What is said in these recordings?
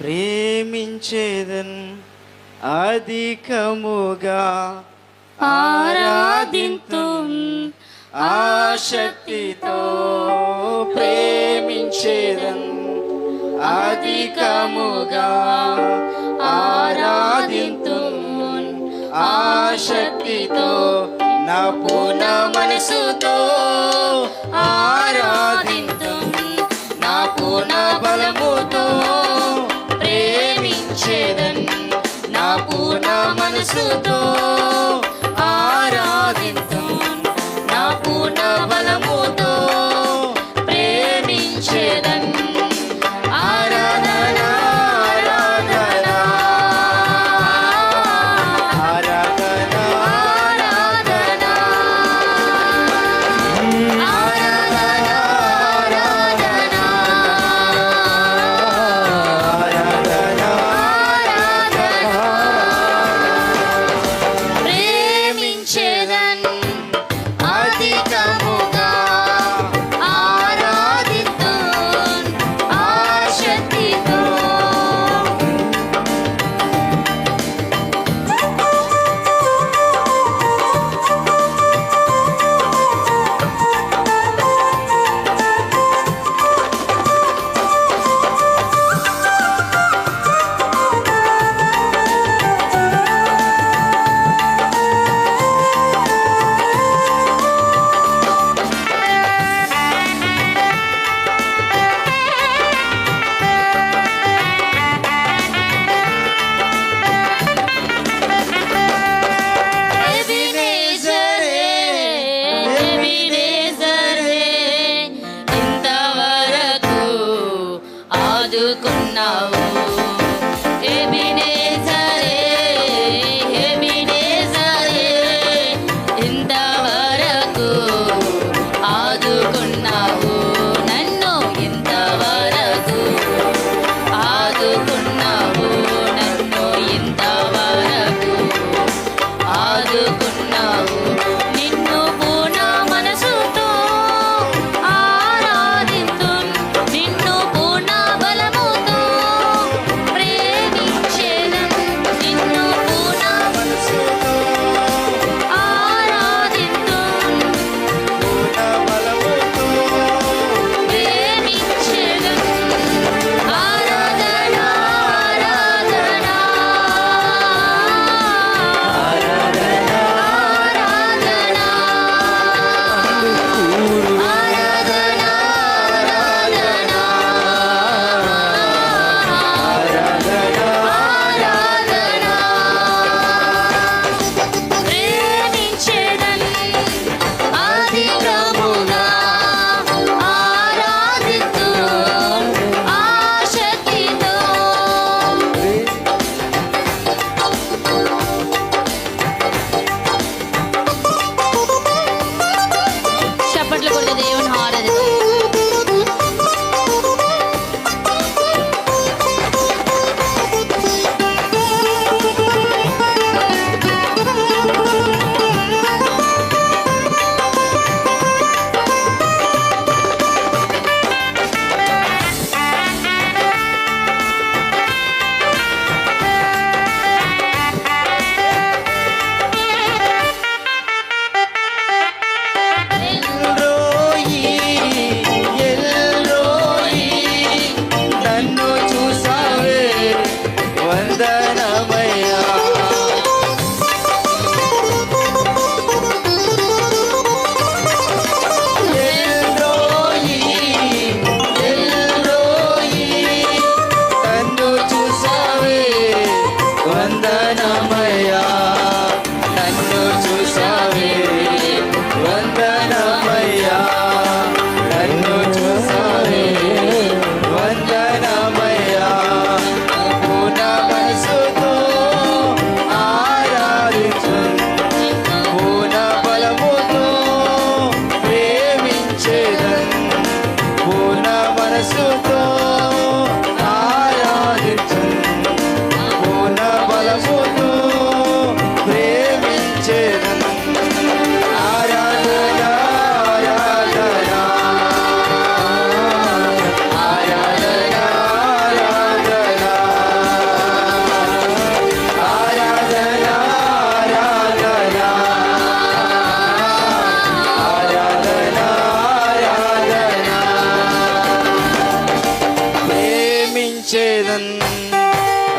ప్రేమించేదన్ అధికముగా ఆరాధింతు ఆశక్తితో ప్రేమించేదన్ అధికముగా ఆరాధింతు ఆశక్తితో నా పూర్ణ మనసుతో ఆరాధింతు నా పూర్ణ బలముతో చేదన్ నా పూర్ణ మనసుతో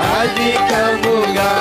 Adi Kamuga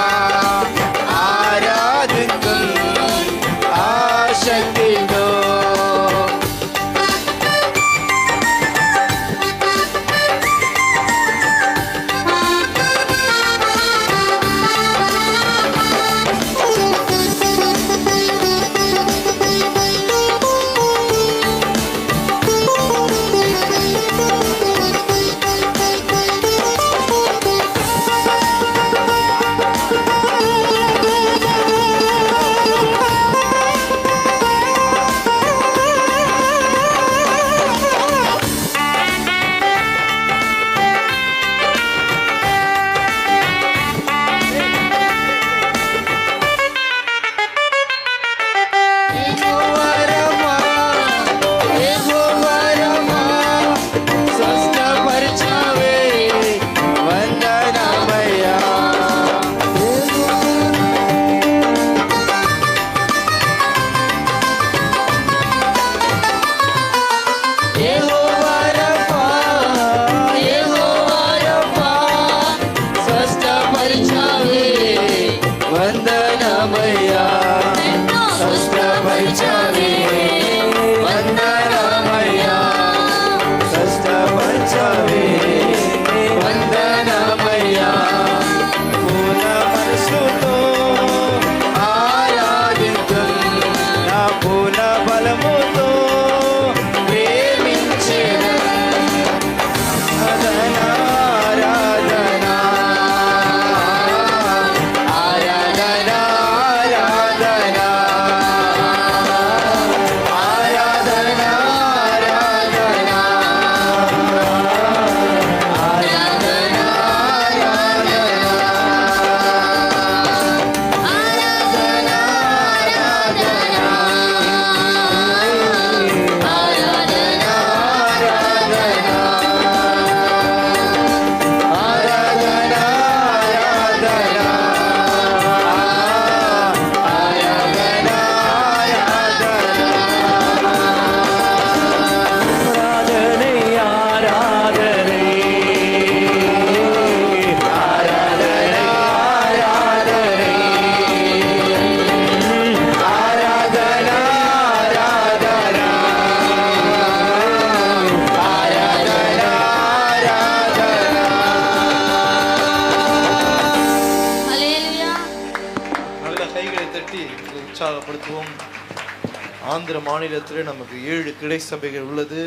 ஆந்திர மாநிலத்தில் நமக்கு ஏழு கிளை சபைகள் உள்ளது.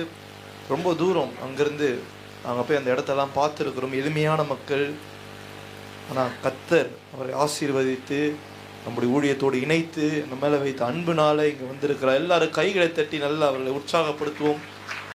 ரொம்ப தூரம் அங்கேருந்து நாங்கள் போய் அந்த இடத்தெல்லாம் பார்த்துருக்குறோம். எளிமையான மக்கள். ஆனால் கத்தர் அவரை ஆசீர்வதித்து நம்முடைய ஊழியத்தோடு இணைத்து நம்ம மேலே வைத்த அன்புனால இங்கே வந்திருக்கிற எல்லாரும் கைகளை தட்டி நல்லா அவர்களை உற்சாகப்படுத்துவோம்.